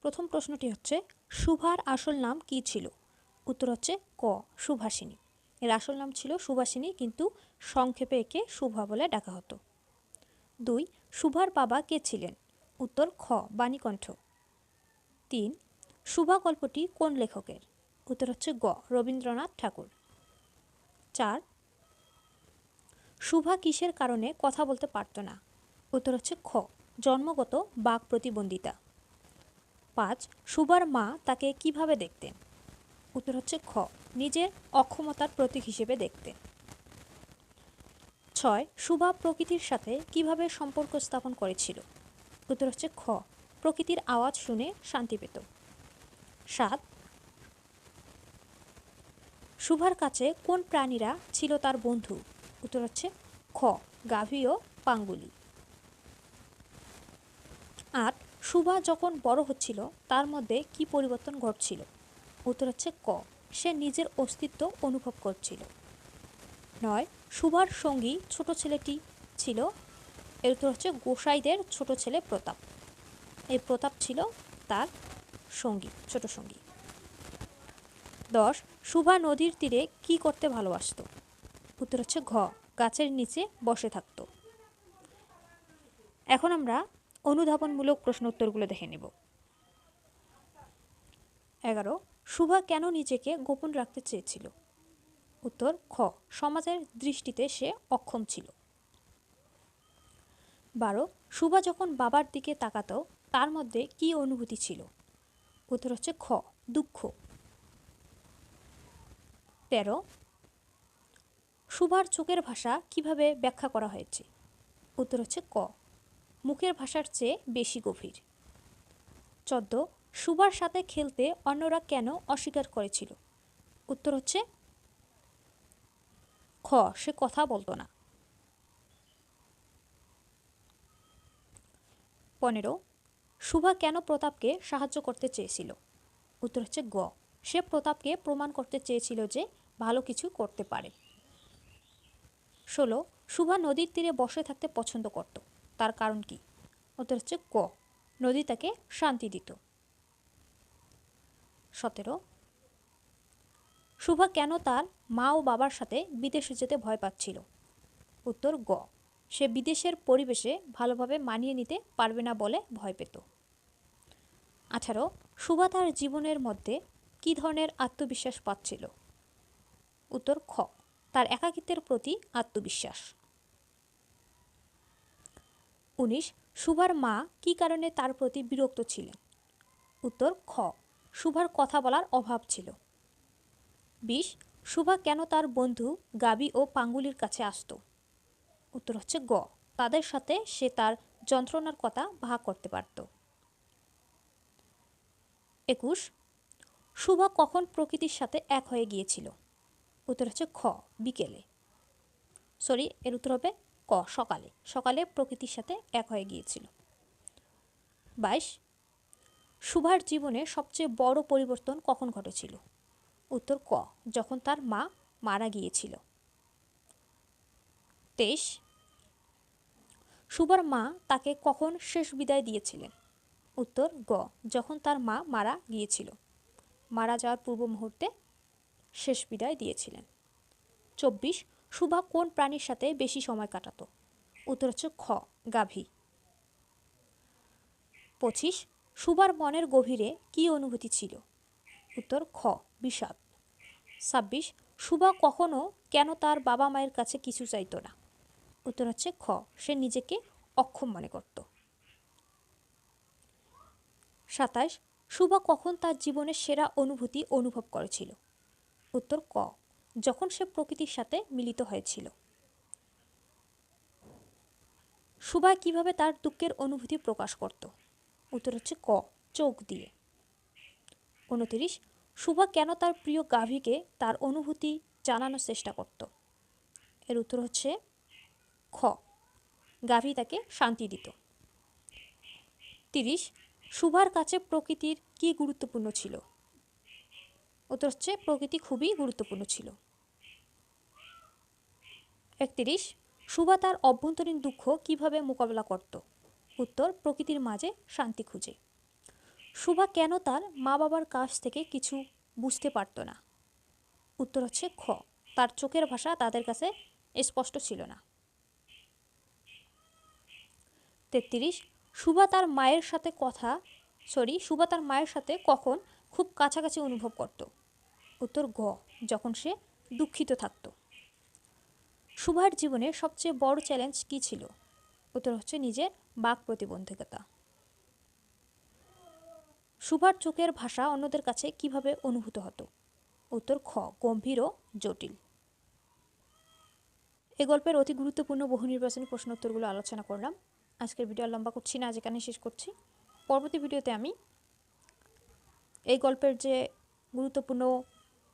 প্রথম প্রশ্নটি হচ্ছে, সুভার আসল নাম কি ছিল? উত্তর হচ্ছে ক, সুভাষিনী। এর আসল নাম ছিল সুভাষিনী, কিন্তু সংক্ষেপে একে শুভা বলে ডাকা হতো। দুই, সুভার বাবা কে ছিলেন? উত্তর, খ, বাণীকণ্ঠ। তিন, সুভা গল্পটি কোন লেখকের? উত্তর হচ্ছে গ, রবীন্দ্রনাথ ঠাকুর। চার, সুভা কিসের কারণে কথা বলতে পারত না? উত্তর হচ্ছে খ, জন্মগত বাক প্রতিবন্ধিতা। পাঁচ সুভার মা তাকে কীভাবে দেখতেন উত্তর হচ্ছে খ, নিজের অক্ষমতার প্রতীক হিসেবে দেখতেন ছয় সুভা প্রকৃতির সাথে কীভাবে সম্পর্ক স্থাপন করেছিল? উত্তর হচ্ছে খ, প্রকৃতির আওয়াজ শুনে শান্তি পেত। সাত সুভার কাছে কোন প্রাণীরা ছিল তার বন্ধু? উত্তর হচ্ছে খ, গাভী ও পাঙ্গুলি। সুভা যখন বড় হচ্ছিল, তার মধ্যে কি পরিবর্তন ঘটছিল? উত্তর হচ্ছে ক। সে নিজের অস্তিত্ব অনুভব করছিল। নয়, সুভার সঙ্গী ছোট ছেলেটি ছিল। এর উত্তর হচ্ছে গোসাইদের ছোট ছেলে প্রতাপ। এই প্রতাপ ছিল তার সঙ্গী, ছোট সঙ্গী। দশ, সুভা নদীর তীরে কি করতে ভালোবাসতো? উত্তর হচ্ছে ঘ, গাছের নিচে বসে থাকতো। এখন আমরা অনুধাবনমূলক প্রশ্ন উত্তরগুলো দেখে নেব। এগারো সুভা কেন নিজেকে গোপন রাখতে চেয়েছিল? উত্তর, খ, সমাজের দৃষ্টিতে সে অক্ষম ছিল। বারো সুভা যখন বাবার দিকে তাকাতো, তার মধ্যে কি অনুভূতি ছিল? উত্তর হচ্ছে খ, দুঃখ। তেরো সুভার চোখের ভাষা কীভাবে ব্যাখ্যা করা হয়েছে? উত্তর হচ্ছে ক মুখের ভাষার চেয়ে বেশি গভীর। চোদ্দ সুভার সাথে খেলতে অন্যরা কেন অস্বীকার করেছিল? উত্তর হচ্ছে, খ, সে কথা বলতো না। পনেরো, সুভা কেন প্রতাপকে সাহায্য করতে চেয়েছিল? উত্তর হচ্ছে, গ, সে প্রতাপকে প্রমাণ করতে চেয়েছিল যে ভালো কিছু করতে পারে। ষোলো, সুভা নদীর তীরে বসে থাকতে পছন্দ করত। তার কারণ কি? উত্তর হচ্ছে ক। নদী তাকে শান্তি দিত। সতেরো। সুভা কেন তার মা ও বাবার সাথে বিদেশে যেতে ভয় পাচ্ছিল? উত্তর গ। সে বিদেশের পরিবেশে ভালোভাবে মানিয়ে নিতে পারবে না বলে ভয় পেত। আঠারো। সুভা তার জীবনের মধ্যে কী ধরনের আত্মবিশ্বাস পাচ্ছিল? উত্তর খ। তার একাকিত্বের প্রতি আত্মবিশ্বাস। উনিশ, সুভার মা কী কারণে তার প্রতি বিরক্ত ছিলেন? উত্তর, খ। সুভার কথা বলার অভাব ছিল। বিশ, সুভা কেন তার বন্ধু গাবি ও পাঙ্গুলির কাছে আসতো? উত্তর হচ্ছে গ। তাদের সাথে সে তার যন্ত্রণার কথা ভাগ করতে পারত। একুশ, সুভা কখন প্রকৃতির সাথে এক হয়ে গিয়েছিল? উত্তর হচ্ছে খ, বিকেলে। সরি, এর উত্তর হবে ক, সকালে। সকালে প্রকৃতির সাথে এক হয়ে গিয়েছিল। বাইশ, সুভার জীবনে সবচেয়ে বড় পরিবর্তন কখন ঘটেছিল? উত্তর ক, যখন তার মা মারা গিয়েছিল। তেইশ, সুভার মা তাকে কখন শেষ বিদায় দিয়েছিলেন? উত্তর গ, যখন তার মা মারা গিয়েছিল। মারা যাওয়ার পূর্ব মুহূর্তে শেষ বিদায় দিয়েছিলেন। চব্বিশ সুভা কোন প্রাণীর সাথে বেশি সময় কাটাতো? উত্তর হচ্ছে খ, গাভী। পঁচিশ সুভার মনের গভীরে কি অনুভূতি ছিল? উত্তর খ, বিষাদ। ছাব্বিশ সুভা কখনো কেন তার বাবা মায়ের কাছে কিছু চাইতো না? উত্তর হচ্ছে খ, সে নিজেকে অক্ষম মনে করত। সাতাশ সুভা কখন তার জীবনের সেরা অনুভূতি অনুভব করেছিল? উত্তর ক যখন সে প্রকৃতির সাথে মিলিত হয়েছিল। সুভা কীভাবে তার দুঃখের অনুভূতি প্রকাশ করত? উত্তর হচ্ছে ক, চোখ দিয়ে। উনতিরিশ সুভা কেন তার প্রিয় গাভীকে তার অনুভূতি জানানোর চেষ্টা করত? এর উত্তর হচ্ছে খ, গাভী তাকে শান্তি দিত। তিরিশ সুভার কাছে প্রকৃতির কি গুরুত্বপূর্ণ ছিল? উত্তর হচ্ছে প্রকৃতি খুবই গুরুত্বপূর্ণ ছিল। একত্রিশ, সুভা তার অভ্যন্তরীণ দুঃখ কীভাবে মোকাবেলা করত? উত্তর, প্রকৃতির মাঝে শান্তি খুঁজে। সুভা কেন তার মা বাবার কাছ থেকে কিছু বুঝতে পারতো না? উত্তর হচ্ছে খ, তার চোখের ভাষা তাদের কাছে স্পষ্ট ছিল না। তেত্রিশ, সুভা তার মায়ের সাথে কথা সরি সুভা তার মায়ের সাথে কখন খুব কাছাকাছি অনুভব করত? উত্তর গ, যখন সে দুঃখিত থাকত। সুভার জীবনে সবচেয়ে বড় চ্যালেঞ্জ কী ছিল? উত্তর হচ্ছে নিজের বাক প্রতিবন্ধকতা। সুভার চোখের ভাষা অন্যদের কাছে কীভাবে অনুভূত হতো? উত্তর খ, গম্ভীর ও জটিল। এ গল্পের অতি গুরুত্বপূর্ণ বহু নির্বাচনী প্রশ্ন উত্তরগুলো আলোচনা করলাম। আজকের ভিডিও লম্বা করছি না এখানে শেষ করছি। পরবর্তী ভিডিওতে আমি এই গল্পের যে গুরুত্বপূর্ণ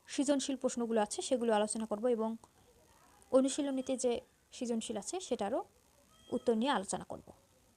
সৃজনশীল প্রশ্নগুলো আছে, সেগুলো আলোচনা করব এবং অনুশীলনীতে যে সৃজনশীল আছে, সেটারও উত্তর নিয়ে আলোচনা করব।